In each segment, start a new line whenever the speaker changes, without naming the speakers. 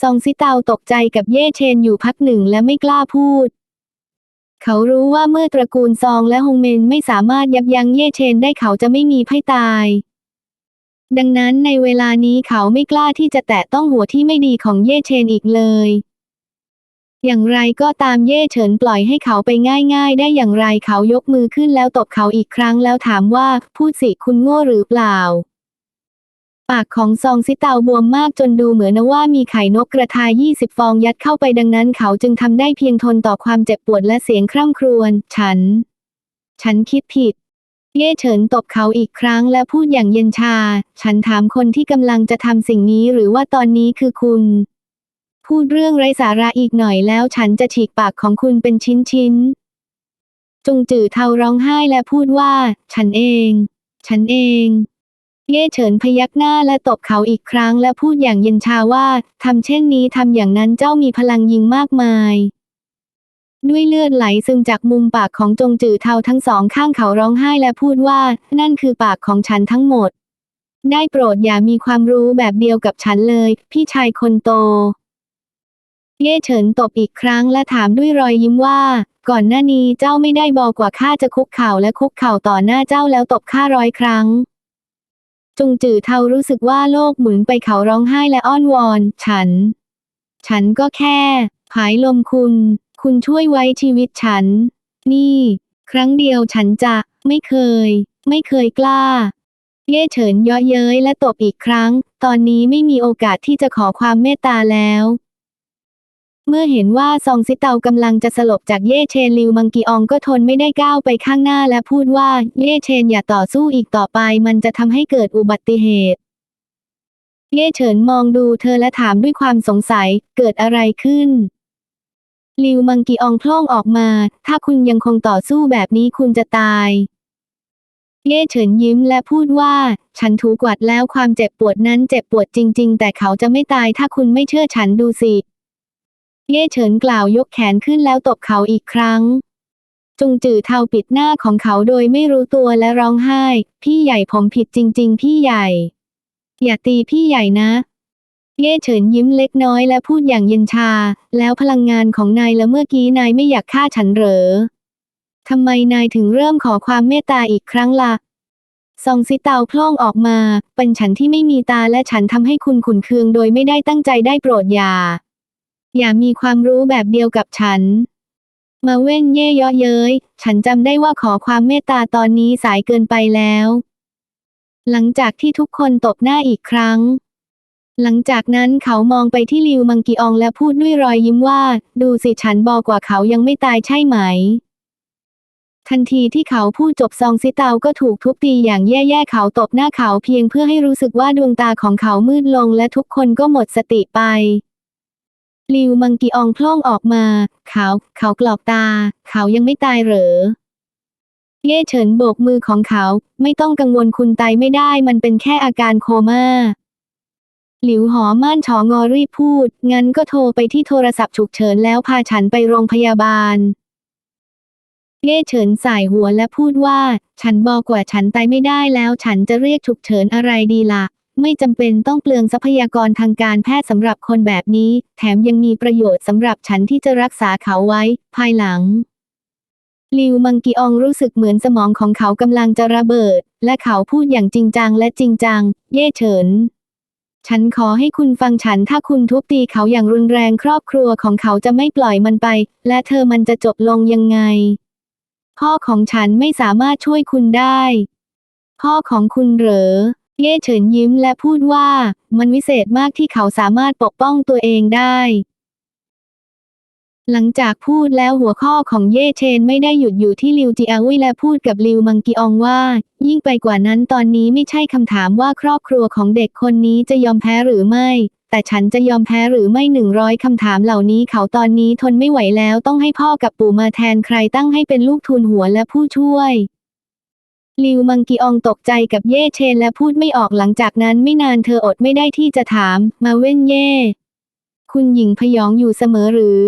ซองซิเตาตกใจกับเย่เชนอยู่พักหนึ่งและไม่กล้าพูด เขารู้ว่าเมื่อตระกูลซองและฮงเมนไม่สามารถยับยั้งเย่เชนได้เขาจะไม่มีไพ่ตาย ดังนั้นในเวลานี้เขาไม่กล้าที่จะแตะต้องหัวที่ไม่ดีของเย่เชนอีกเลย อย่างไรก็ตามเย่เฉินปล่อยให้เขาไปง่ายๆ ได้อย่างไรเขายกมือขึ้นแล้วตบเขาอีกครั้งแล้วถามว่าพูดสิคุณโง่หรือเปล่า ปากของซองซิเตาบวมมากจนดูเหมือนว่ามีไข่นกกระทา20 ฟองยัดเข้าไปดังนั้นเขาจึงทำได้เพียงทนต่อความเจ็บปวดและเสียงคร่ำครวญ ฉัน ฉันคิดผิด เย่เฉินตบเขาอีกครั้งและพูดอย่างเย็นชา ฉันถามคนที่กำลังจะทำสิ่งนี้หรือว่าตอนนี้คือคุณ พูดเรื่องไร้สาระอีกหน่อยแล้วฉันจะฉีกปากของคุณเป็นชิ้นๆจงจื่อเทาร้องไห้และพูดว่า ฉันเอง ฉันเอง เย่เฉินพยักหน้าและตบเขาอีกครั้งและพูดอย่างเย็นชาว่าทำเช่นนี้ทำอย่างนั้นเจ้ามีพลังยิงมากมาย ด้วยเลือดไหลซึมจากมุมปากของจงจือเทาทั้งสองข้างเขาร้องไห้และพูดว่า นั่นคือปากของฉันทั้งหมด ได้โปรดอย่ามีความรู้แบบเดียวกับฉันเลย พี่ชายคนโต เย่เฉินตบอีกครั้งและถามด้วยรอยยิ้มว่า ก่อนหน้านี้เจ้าไม่ได้บอกว่าข้าจะคุกเข่าและคุกเข่าต่อหน้าเจ้าแล้วตบข้าร้อยครั้ง จงจือเทารู้สึกว่าโลกหมุนไปเขาร้องไห้และอ้อนวอน ฉัน ฉันก็แค่ผายลมคุณ คุณช่วยไว้ชีวิตฉัน นี่ ครั้งเดียวฉันจะไม่เคย ไม่เคยกล้า เย่เฉินเย่อเย้ยและตบอีกครั้ง ตอนนี้ไม่มีโอกาสที่จะขอความเมตตาแล้ว เมื่อเห็นว่าซองซิเตากำลังจะสลบจากเย่เชนลิวมังกีอองก็ทนไม่ได้ก้าวไปข้างหน้าและพูดว่าเย่เชนอย่าต่อสู้อีกต่อไปมันจะทำให้เกิดอุบัติเหตุ เย่เฉินมองดูเธอและถามด้วยความสงสัยเกิดอะไรขึ้น ลิวมังกีอองพล่งออกมา ถ้าคุณยังคงต่อสู้แบบนี้คุณจะตายเย่เฉินยิ้มและพูดว่า ฉันถูกกวัดแล้วความเจ็บปวดนั้นเจ็บปวดจริง ๆ แต่เขาจะไม่ตายถ้าคุณไม่เชื่อฉันดูสิ เย่เฉินกล่าวยกแขนขึ้นแล้วตบเขาอีกครั้งจงจือเทาปิดหน้าของเขาโดยไม่รู้ตัวและร้องไห้ พี่ใหญ่ผมผิดจริง ๆ พี่ใหญ่ อย่าตีพี่ใหญ่นะ เย่เฉินยิ้มเล็กน้อยและพูดอย่างเย็นชา แล้วพลังงานของนายแล้วเมื่อกี้นายไม่อยากฆ่าฉันเหรอทำไมนายถึงเริ่มขอความเมตตาอีกครั้งละ่ะซองซิเตาพล่องออกมา เป็นฉันที่ไม่มีตาและฉันทำให้คุณขุนเคืองโดยไม่ได้ตั้งใจได้โปรดอย่า อย่ามีความรู้แบบเดียวกับฉัน มาเว้นเย่เยาะเย้ย ฉันจำได้ว่าขอความเมตตาตอนนี้สายเกินไปแล้ว หลังจากที่ทุกคนตบหน้าอีกครั้ง หลังจากนั้นเขามองไปที่ลิวมังกีอองและพูดด้วยรอยยิ้มว่า ดูสิฉันบอกว่าเขายังไม่ตายใช่ไหม ทันทีที่เขาพูดจบซองซิเตาก็ถูกทุบตีอย่างแย่ๆเขาตบหน้าเขาเพียงเพื่อให้รู้สึกว่าดวงตาของเขามืดลงและทุกคนก็หมดสติไป ลิวมังกีอองโพล่องออกมา เขาเขากรอกตา เขายังไม่ตายเหรอ เย่เฉินโบกมือของเขา ไม่ต้องกังวลคุณตายไม่ได้มันเป็นแค่อาการโคม่า หลิวหอม่านฉองอรีพูด งั้นก็โทรไปที่โทรศัพท์ฉุกเฉินแล้วพาฉันไปโรงพยาบาล เย่เฉินสายหัวและพูดว่า ฉันบอกว่าฉันตายไม่ได้แล้วฉันจะเรียกฉุกเฉินอะไรดีละ่ะ ไม่จำเป็นต้องเปลืองทรัพยากรทางการแพทย์สำหรับคนแบบนี้ แถมยังมีประโยชน์สำหรับฉันที่จะรักษาเขาไว้ ภายหลังลิวมังกีอองรู้สึกเหมือนสมองของเขากำลังจะระเบิด และเขาพูดอย่างจริงจังและจริงจัง เย่เฉิน ฉันขอให้คุณฟังฉันถ้าคุณทุบตีเขาอย่างรุนแรงครอบครัวของเขาจะไม่ปล่อยมันไป และเธอมันจะจบลงยังไง พ่อของฉันไม่สามารถช่วยคุณได้ พ่อของคุณเหรอ เย่เฉินยิ้มและพูดว่า มันวิเศษมากที่เขาสามารถปกป้องตัวเองได้ หลังจากพูดแล้วหัวข้อของเย่เชนไม่ได้หยุดอยู่ที่ลิวจีอาวิและพูดกับลิวมังกีองว่า ยิ่งไปกว่านั้นตอนนี้ไม่ใช่คำถามว่าครอบครัวของเด็กคนนี้จะยอมแพ้หรือไม่ แต่ฉันจะยอมแพ้หรือไม่หนึ่งร้อยคำถามเหล่านี้เขาตอนนี้ทนไม่ไหวแล้วต้องให้พ่อกับปู่มาแทนใครตั้งให้เป็นลูกทุนหัวและผู้ช่วย ลิวมังกีองตกใจกับเย่เชนและพูดไม่ออกหลังจากนั้นไม่นานเธออดไม่ได้ที่จะถาม มาเว้นเย่ คุณหญิงพยองอยู่เสมอหรือ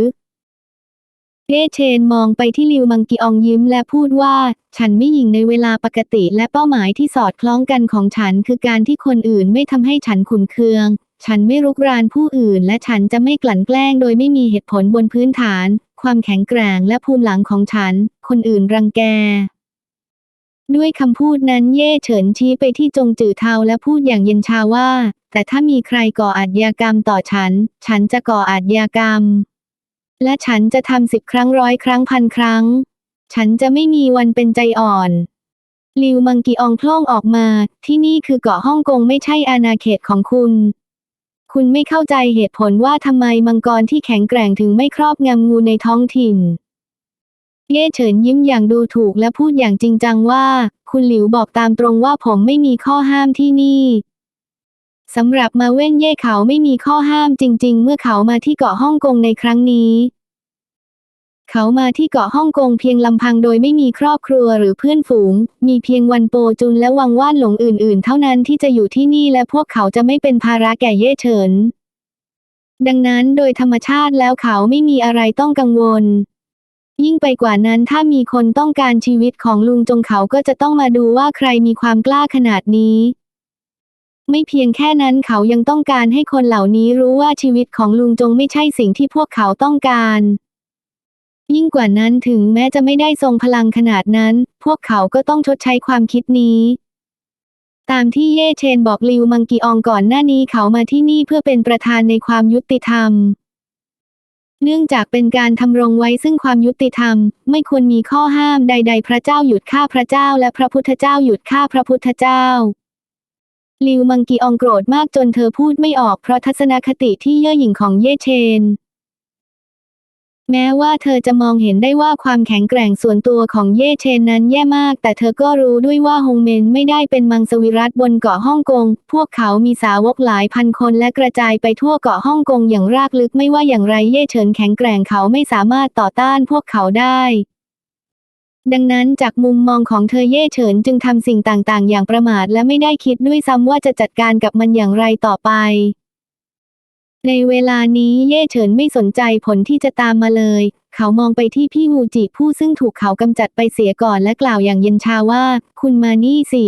เย่เชนมองไปที่ลิวมังกีอองยิ้มและพูดว่า ฉันไม่หญิงในเวลาปกติและเป้าหมายที่สอดคล้องกันของฉันคือการที่คนอื่นไม่ทำให้ฉันขุนเคือง ฉันไม่รุกรานผู้อื่น และฉันจะไม่กลั่นแกล้งโดยไม่มีเหตุผลบนพื้นฐาน ความแข็งแกร่งและภูมิหลังของฉัน คนอื่นรังแก ด้วยคำพูดนั้นเย่เฉินชี้ไปที่จงจือเทาและพูดอย่างเย็นชาว่า แต่ถ้ามีใครก่ออาชญากรรมต่อฉัน ฉันจะก่ออาชญากรรม และฉันจะทำสิบครั้งร้อยครั้งพันครั้ง ฉันจะไม่มีวันเป็นใจอ่อนลิวมังกีอองโพล่งออกมา ที่นี่คือเกาะฮ่องกงไม่ใช่อาณาเขตของคุณ คุณไม่เข้าใจเหตุผลว่าทำไมมังกรที่แข็งแกร่งถึงไม่ครอบงำงูในท้องถิ่น เย่เฉินยิ้มอย่างดูถูกและพูดอย่างจริงจังว่า คุณหลิวบอกตามตรงว่าผมไม่มีข้อห้ามที่นี่สำหรับมาเว้นเย่เขาไม่มีข้อห้ามจริง ๆ เมื่อเขามาที่เกาะฮ่องกงในครั้งนี้ เขามาที่เกาะฮ่องกงเพียงลำพังโดยไม่มีครอบครัวหรือเพื่อนฝูง มีเพียงวันโปจุนและวังว่านหลงอื่น ๆ เท่านั้นที่จะอยู่ที่นี่และพวกเขาจะไม่เป็นภาระแก่เย่เฉิน ดังนั้นโดยธรรมชาติแล้วเขาไม่มีอะไรต้องกังวล ยิ่งไปกว่านั้นถ้ามีคนต้องการชีวิตของลุงจงเขาก็จะต้องมาดูว่าใครมีความกล้าขนาดนี้ ไม่เพียงแค่นั้นเขายังต้องการให้คนเหล่านี้รู้ว่าชีวิตของลุงจงไม่ใช่สิ่งที่พวกเขาต้องการ ยิ่งกว่านั้นถึงแม้จะไม่ได้ทรงพลังขนาดนั้น พวกเขาก็ต้องชดใช้ความคิดนี้ตามที่เย่เชนบอกลิวมังกีอองก่อนหน้านี้เขามาที่นี่เพื่อเป็นประธานในความยุติธรรม เนื่องจากเป็นการทำรงไว้ซึ่งความยุติธรรม ไม่ควรมีข้อห้ามใด ๆ พระเจ้าหยุดฆ่าพระเจ้า และพระพุทธเจ้าหยุดฆ่าพระพุทธเจ้าลิวมังกีอองโกรธมากจนเธอพูดไม่ออกเพราะทัศนคติที่เย่อหยิ่งของเย่เชน แม้ว่าเธอจะมองเห็นได้ว่าความแข็งแกร่งส่วนตัวของเย่เชนนั้นแย่มาก แต่เธอก็รู้ด้วยว่าฮงเมนไม่ได้เป็นมังสวิรัตบนเกาะฮ่องกง พวกเขามีสาวกหลายพันคนและกระจายไปทั่วเกาะฮ่องกงอย่างรากลึกไม่ว่าอย่างไรเย่เฉินแข็งแกร่งเขาไม่สามารถต่อต้านพวกเขาได้ดังนั้นจากมุมมองของเธอเย่เฉินจึงทำสิ่งต่างๆ อย่างประมาทและไม่ได้คิดด้วยซ้ำว่าจะจัดการกับมันอย่างไรต่อไป ในเวลานี้เย่เฉินไม่สนใจผลที่จะตามมาเลย เขามองไปที่พี่วูจิผู้ซึ่งถูกเขากำจัดไปเสียก่อนและกล่าวอย่างเย็นชาว่า คุณมานี่สิ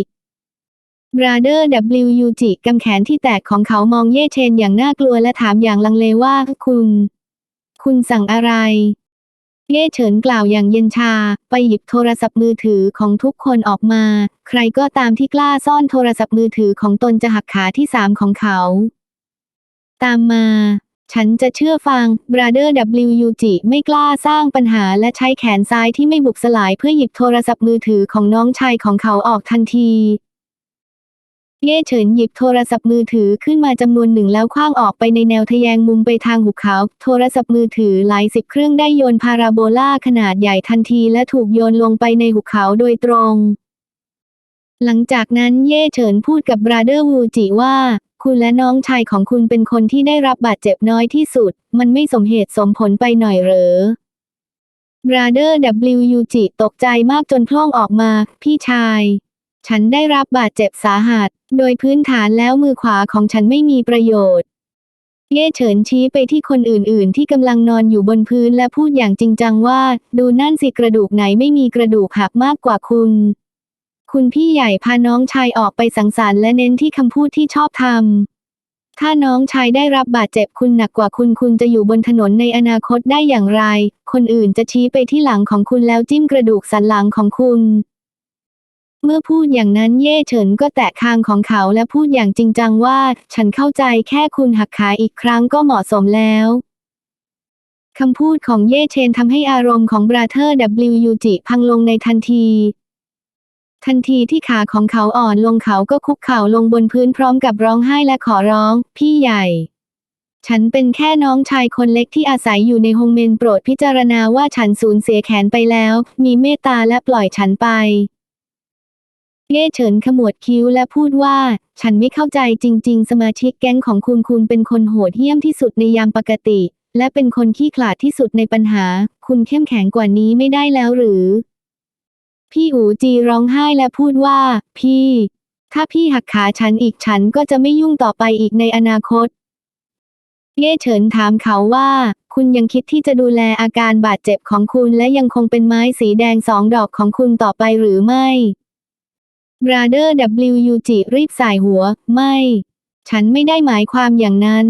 บราเดอร์ W ยูจิกำแขนที่แตกของเขามองเย่เชนอย่างน่ากลัวและถามอย่างลังเลว่าคุณ คุณสั่งอะไร เย่เฉินกล่าวอย่างเย็นชา ไปหยิบโทรศัพท์มือถือของทุกคนออกมา ใครก็ตามที่กล้าซ่อนโทรศัพท์มือถือของตนจะหักขาที่สามของเขา ตามมา ฉันจะเชื่อฟังบราเดอร์ W ยูจิไม่กล้าสร้างปัญหาและใช้แขนซ้ายที่ไม่บุบสลายเพื่อหยิบโทรศัพท์มือถือของน้องชายของเขาออกทันทีเย่เฉินหยิบโทรศัพท์มือถือขึ้นมาจำนวนหนึ่งแล้วคว้างออกไปในแนวทะแยงมุมไปทางหุบเขา โทรศัพท์มือถือหลายสิบเครื่องได้โยนพาราโบลาขนาดใหญ่ทันทีและถูกโยนลงไปในหุบเขาโดยตรง หลังจากนั้นเย่เฉินพูดกับบราเดอร์วูจิว่า คุณและน้องชายของคุณเป็นคนที่ได้รับบาดเจ็บน้อยที่สุด มันไม่สมเหตุสมผลไปหน่อยเหรอบราเดอร์ W ยูจิตกใจมากจนพล่องออกมา พี่ชาย ฉันได้รับบาดเจ็บสาหัส โดยพื้นฐานแล้วมือขวาของฉันไม่มีประโยชน์ เย่เฉินชี้ไปที่คนอื่นๆ ที่กำลังนอนอยู่บนพื้นและพูดอย่างจริงจังว่า ดูนั่นสิกระดูกไหนไม่มีกระดูกหักมากกว่าคุณ คุณพี่ใหญ่พาน้องชายออกไปสังสรรค์และเน้นที่คำพูดที่ชอบทำ ถ้าน้องชายได้รับบาดเจ็บคุณหนักกว่าคุณคุณจะอยู่บนถนนในอนาคตได้อย่างไร คนอื่นจะชี้ไปที่หลังของคุณแล้วจิ้มกระดูกสันหลังของคุณ เมื่อพูดอย่างนั้นเย่เฉินก็แตะคางของเขาและพูดอย่างจริงจังว่า ฉันเข้าใจแค่คุณหักขาอีกครั้งก็เหมาะสมแล้วคำพูดของเย่เชนทำให้อารมณ์ของบราเธอร์ W ยูจิพังลงในทันที ทันทีที่ขาของเขาอ่อนลงเขาก็คุกเข่าลงบนพื้นพร้อมกับร้องไห้และขอร้อง พี่ใหญ่ ฉันเป็นแค่น้องชายคนเล็กที่อาศัยอยู่ในฮงเมนโปรดพิจารณาว่าฉันสูญเสียแขนไปแล้ว มีเมตตาและปล่อยฉันไปเย่เฉินขมวดคิ้วและพูดว่า ฉันไม่เข้าใจจริง ๆ สมาชิกแก๊งของคุณคุณเป็นคนโหดเหี้ยมที่สุดในยามปกติ และเป็นคนขี้ขลาดที่สุดในปัญหา คุณเข้มแข็งกว่านี้ไม่ได้แล้วหรือ พี่อูจีร้องไห้และพูดว่า พี่ ถ้าพี่หักขาฉันอีกฉันก็จะไม่ยุ่งต่อไปอีกในอนาคต เย่เฉินถามเขาว่า คุณยังคิดที่จะดูแลอาการบาดเจ็บของคุณและยังคงเป็นไม้สีแดงสองดอกของคุณต่อไปหรือไม่บราเดอร์ W ยูจิรีบสายหัว ไม่ ฉันไม่ได้หมายความอย่างนั้น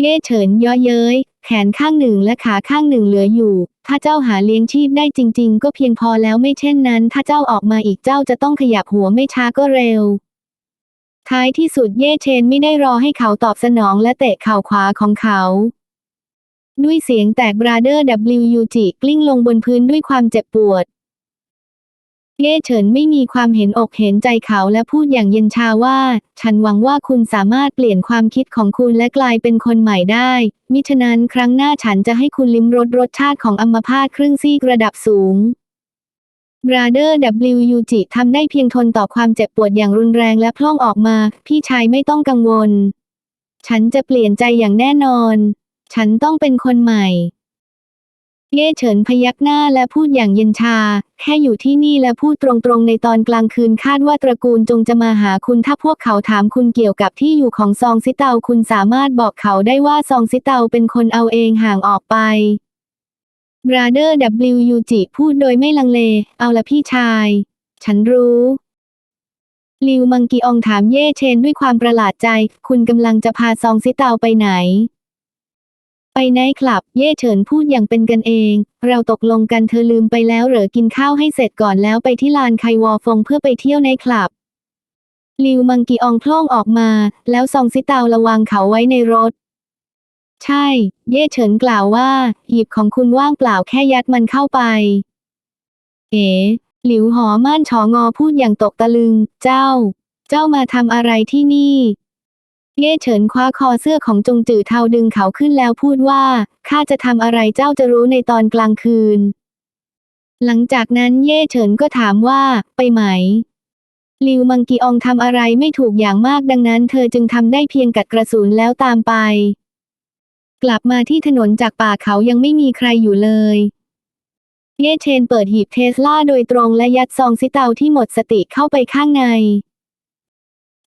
เย่เฉินย่อเย้ย แขนข้างหนึ่งและขาข้างหนึ่งเหลืออยู่ ถ้าเจ้าหาเลี้ยงชีพได้จริง ๆ ก็เพียงพอแล้วไม่เช่นนั้น ถ้าเจ้าออกมาอีกเจ้าจะต้องขยับหัวไม่ช้าก็เร็ว ท้ายที่สุดเย่เชนไม่ได้รอให้เขาตอบสนองและเตะเข่าขวาของเขา ด้วยเสียงแตกบราเดอร์ WU จิกลิ้งลงบนพื้นด้วยความเจ็บปวด เย่เฉินไม่มีความเห็นอกเห็นใจเขาและพูดอย่างเย็นชาว่า ฉันหวังว่าคุณสามารถเปลี่ยนความคิดของคุณและกลายเป็นคนใหม่ได้ มิฉะนั้นครั้งหน้าฉันจะให้คุณลิ้มรสรสชาติของอัมพาตครึ่งซีกระดับสูงบราเดอร์ WU จิทำได้เพียงทนต่อความเจ็บปวดอย่างรุนแรงและพล่องออกมา พี่ชายไม่ต้องกังวล ฉันจะเปลี่ยนใจอย่างแน่นอน ฉันต้องเป็นคนใหม่ เย่เฉินพยักหน้าและพูดอย่างเย็นชา แค่อยู่ที่นี่และพูดตรงๆในตอนกลางคืนคาดว่าตระกูลจงจะมาหาคุณถ้าพวกเขาถามคุณเกี่ยวกับที่อยู่ของซองซิเตาคุณสามารถบอกเขาได้ว่าซองซิเตาเป็นคนเอาเองห่างออกไปบราเดอร์ WU จิพูดโดยไม่ลังเล เอาละพี่ชาย ฉันรู้ลิวมังกีอองถามเย่เชนด้วยความประหลาดใจ คุณกำลังจะพาซองซิเตาไปไหน ไปไนท์คลับ เย่เฉินพูดอย่างเป็นกันเอง เราตกลงกันเธอลืมไปแล้วเหรอกินข้าวให้เสร็จก่อนแล้วไปที่ลานไควอฟงเพื่อไปเที่ยวไนท์คลับลิวมังกีอองพล่องออกมา แล้วซองซิตาวระวังเขาไว้ในรถ ใช่ เย่เฉินกล่าวว่า หยิบของคุณว่างเปล่าแค่ยัดมันเข้าไป เอ๋หลิวหอม่านฉองอพูดอย่างตกตะลึง เจ้า เจ้ามาทำอะไรที่นี่ เย่เฉินคว้าคอเสื้อของจงจือเทาดึงเขาขึ้นแล้วพูดว่า ข้าจะทำอะไรเจ้าจะรู้ในตอนกลางคืน หลังจากนั้นเย่เฉินก็ถามว่า ไปไหมลิวมังกีอองทำอะไรไม่ถูกอย่างมากดังนั้นเธอจึงทำได้เพียงกัดกระสุนแล้วตามไป กลับมาที่ถนนจากป่าเขายังไม่มีใครอยู่เลย เย่เชนเปิดหีบเทสลาโดยตรงและยัดซองซิเตาที่หมดสติเข้าไปข้างใน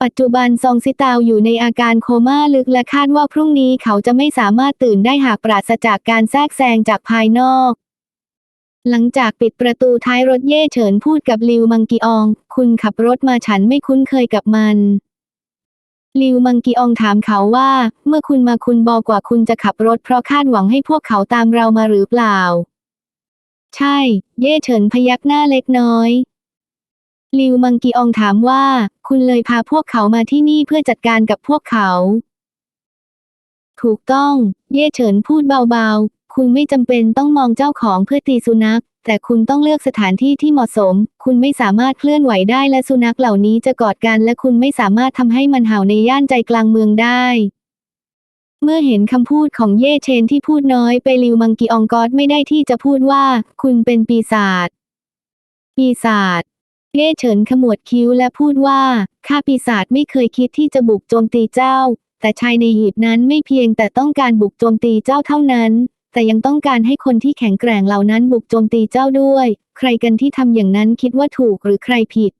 ปัจจุบันซองซิตาอยู่ในอาการโคม่าลึกและคาดว่าพรุ่งนี้เขาจะไม่สามารถตื่นได้หากปราศจากการแทรกแซงจากภายนอก หลังจากปิดประตูท้ายรถเย่เฉินพูดกับลิวมังกีออง คุณขับรถมาฉันไม่คุ้นเคยกับมันลิวมังกีอองถามเขาว่า เมื่อคุณมาคุณบอกว่าคุณจะขับรถเพราะคาดหวังให้พวกเขาตามเรามาหรือเปล่า ใช่ เย่เฉินพยักหน้าเล็กน้อย ลิวมังกีอองถามว่า คุณเลยพาพวกเขามาที่นี่เพื่อจัดการกับพวกเขา ถูกต้อง เย่เฉินพูดเบาๆ คุณไม่จำเป็นต้องมองเจ้าของเพื่อตีสุนัข แต่คุณต้องเลือกสถานที่ที่เหมาะสม คุณไม่สามารถเคลื่อนไหวได้และสุนัขเหล่านี้จะกอดกันและคุณไม่สามารถทำให้มันเห่าในย่านใจกลางเมืองได้เมื่อเห็นคำพูดของเย่เชนที่พูดน้อยไปลิวมังกีอองกอดไม่ได้ที่จะพูดว่า คุณเป็นปีศาจ ปีศาจ เย่เฉินขมวดคิ้วและพูดว่า ข้าปีศาจไม่เคยคิดที่จะบุกโจมตีเจ้า แต่ชายในหีบนั้นไม่เพียงแต่ต้องการบุกโจมตีเจ้าเท่านั้น แต่ยังต้องการให้คนที่แข็งแกร่งเหล่านั้นบุกโจมตีเจ้าด้วย ใครกันที่ทำอย่างนั้นคิดว่าถูกหรือใครผิด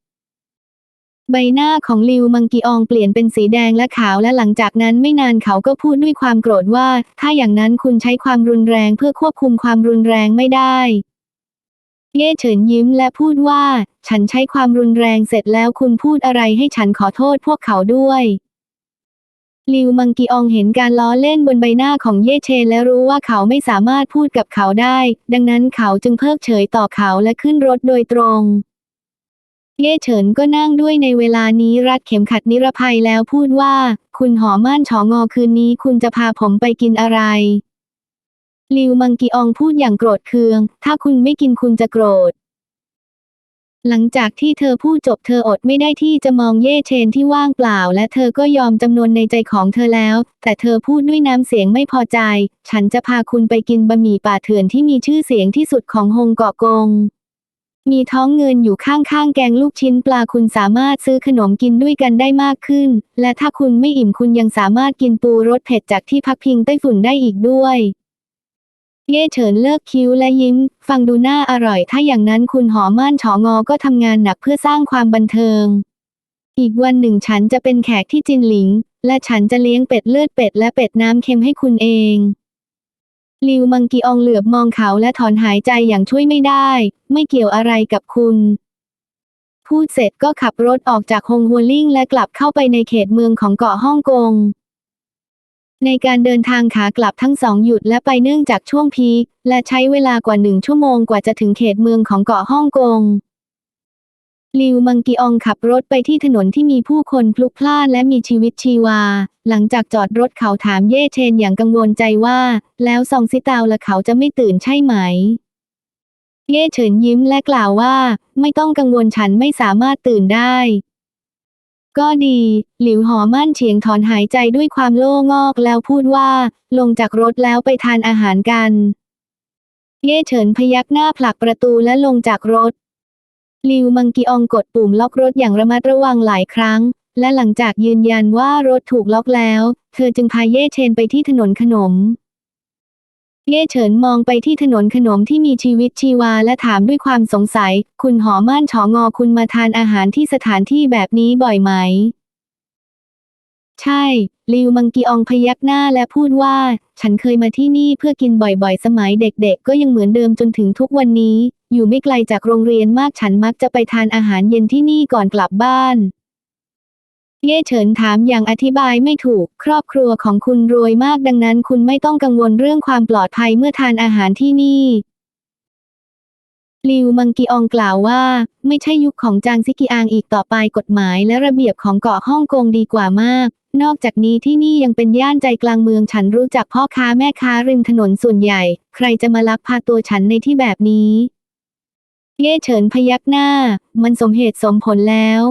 ใบหน้าของลิวมังกีอองเปลี่ยนเป็นสีแดงและขาวและหลังจากนั้นไม่นานเขาก็พูดด้วยความโกรธว่า ถ้าอย่างนั้นคุณใช้ความรุนแรงเพื่อควบคุมความรุนแรงไม่ได้ เย่เฉินยิ้มและพูดว่า ฉันใช้ความรุนแรงเสร็จแล้วคุณพูดอะไรให้ฉันขอโทษพวกเขาด้วยลิวมังกีอองเห็นการล้อเล่นบนใบหน้าของเย่เชนและรู้ว่าเขาไม่สามารถพูดกับเขาได้ ดังนั้นเขาจึงเพิกเฉยต่อเขาและขึ้นรถโดยตรง เย่เฉินก็นั่งด้วยในเวลานี้รัดเข็มขัดนิรภัยแล้วพูดว่า คุณหอม่านฉองอคืนนี้คุณจะพาผมไปกินอะไร ลิวมังกีอองพูดอย่างโกรธเคือง ถ้าคุณไม่กินคุณจะโกรธ หลังจากที่เธอพูดจบเธออดไม่ได้ที่จะมองเย่เชนที่ว่างเปล่า และเธอก็ยอมจำนวนในใจของเธอแล้ว แต่เธอพูดด้วยน้ำเสียงไม่พอใจ ฉันจะพาคุณไปกินบะหมี่ป่าเถื่อนที่มีชื่อเสียงที่สุดของฮงเกาะกงมีท้องเงินอยู่ข้างๆ แกงลูกชิ้นปลาคุณสามารถซื้อขนมกินด้วยกันได้มากขึ้น และถ้าคุณไม่อิ่มคุณยังสามารถกินปูรสเผ็ดจากที่พักพิงไต้ฝุ่นได้อีกด้วย เย่เฉินเลิกคิ้วและยิ้ม ฟังดูน่าอร่อย ถ้าอย่างนั้นคุณหอม่านฉองอก็ทำงานหนักเพื่อสร้างความบันเทิง อีกวันหนึ่งฉันจะเป็นแขกที่จินหลิง และฉันจะเลี้ยงเป็ดเลือดเป็ดและเป็ดน้ำเค็มให้คุณเองลิวมังกีอองเหลือบมองเขาและถอนหายใจอย่างช่วยไม่ได้ ไม่เกี่ยวอะไรกับคุณ พูดเสร็จก็ขับรถออกจากฮงฮัวลิงและกลับเข้าไปในเขตเมืองของเกาะฮ่องกง ในการเดินทางขากลับทั้งสองหยุดและไปเนื่องจากช่วงพีคและใช้เวลากว่าหนึ่งชั่วโมงกว่าจะถึงเขตเมืองของเกาะฮ่องกงลิวมังกีอองขับรถไปที่ถนนที่มีผู้คนพลุกพล่านและมีชีวิตชีวา หลังจากจอดรถเขาถามเย่เชนอย่างกังวลใจว่า แล้วซองซิตาวละเขาจะไม่ตื่นใช่ไหม เย่เฉินยิ้มและกล่าวว่า ไม่ต้องกังวลฉันไม่สามารถตื่นได้ ก็ดี หลิวหอมั่นเฉียงถอนหายใจด้วยความโล่งอกแล้วพูดว่า ลงจากรถแล้วไปทานอาหารกัน เย่เฉินพยักหน้าผลักประตูและลงจากรถ ลิวมังกีอองกดปุ่มล็อกรถอย่างระมัดระวังหลายครั้ง และหลังจากยืนยันว่ารถถูกล็อกแล้ว เธอจึงพาเย่เชนไปที่ถนนขนม เย่เฉินมองไปที่ถนนขนมที่มีชีวิตชีวาและถามด้วยความสงสัย คุณหอม่านฉองอคุณมาทานอาหารที่สถานที่แบบนี้บ่อยไหม ใช่ ลิวมังกีอองพยักหน้าและพูดว่า ฉันเคยมาที่นี่เพื่อกินบ่อยๆ สมัยเด็กๆ ก็ยังเหมือนเดิมจนถึงทุกวันนี้ อยู่ไม่ไกลจากโรงเรียนมากฉันมักจะไปทานอาหารเย็นที่นี่ก่อนกลับบ้าน เย่เฉินถามอย่างอธิบายไม่ถูก ครอบครัวของคุณรวยมากดังนั้นคุณไม่ต้องกังวลเรื่องความปลอดภัยเมื่อทานอาหารที่นี่ลิวมังกีอองกล่าวว่า ไม่ใช่ยุคของจางซิกิอางอีกต่อไปกฎหมายและระเบียบของเกาะฮ่องกงดีกว่ามาก นอกจากนี้ที่นี่ยังเป็นย่านใจกลางเมืองฉันรู้จักพ่อค้าแม่ค้าริมถนนส่วนใหญ่ ใครจะมาลักพาตัวฉันในที่แบบนี้ เย่เฉินพยักหน้า มันสมเหตุสมผลแล้ว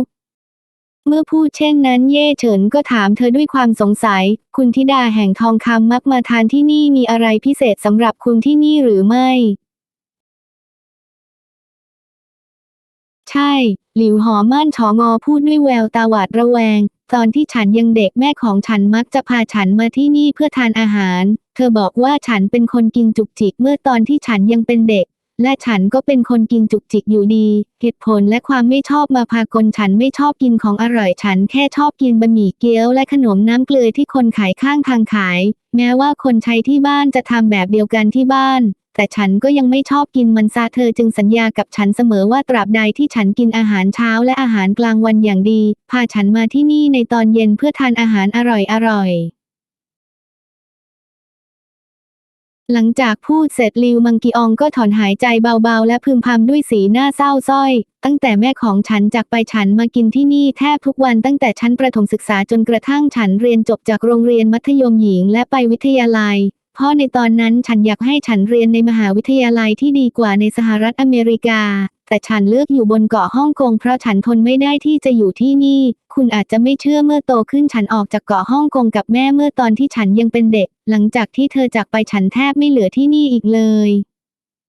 เมื่อพูดเช่นนั้นเย่เฉินก็ถามเธอด้วยความสงสัย คุณธิดาแห่งทองคำมักมาทานที่นี่มีอะไรพิเศษสำหรับคุณที่นี่หรือไม่ ใช่ หลิวหอม่านฉองอพูดด้วยแววตาหวาดระแวง ตอนที่ฉันยังเด็กแม่ของฉันมักจะพาฉันมาที่นี่เพื่อทานอาหาร เธอบอกว่าฉันเป็นคนกินจุกจิกเมื่อตอนที่ฉันยังเป็นเด็ก และฉันก็เป็นคนกินจุกจิกอยู่ดี เหตุผลและความไม่ชอบมาพากลฉันไม่ชอบกินของอร่อยฉันแค่ชอบกินบะหมี่เกี๊ยวและขนมน้ำเกลือที่คนขายข้างทางขาย แม้ว่าคนใช้ที่บ้านจะทำแบบเดียวกันที่บ้าน แต่ฉันก็ยังไม่ชอบกินมันซาเธอจึงสัญญากับฉันเสมอว่าตราบใดที่ฉันกินอาหารเช้าและอาหารกลางวันอย่างดี พาฉันมาที่นี่ในตอนเย็นเพื่อทานอาหารอร่อยๆ หลังจากพูดเสร็จลิวมังกีอองก็ถอนหายใจเบาๆ และพึมพำด้วยสีหน้าเศร้าส้อย ตั้งแต่แม่ของฉันจากไปฉันมากินที่นี่แทบทุกวันตั้งแต่ชั้นประถมศึกษาจนกระทั่งฉันเรียนจบจากโรงเรียนมัธยมหญิงและไปวิทยาลัย เพราะในตอนนั้นฉันอยากให้ฉันเรียนในมหาวิทยาลัยที่ดีกว่าในสหรัฐอเมริกา แต่ฉันเลือกอยู่บนเกาะฮ่องกงเพราะฉันทนไม่ได้ที่จะอยู่ที่นี่ คุณอาจจะไม่เชื่อเมื่อโตขึ้นฉันออกจากเกาะฮ่องกงกับแม่เมื่อตอนที่ฉันยังเป็นเด็ก หลังจากที่เธอจากไปฉันแทบไม่เหลือที่นี่อีกเลย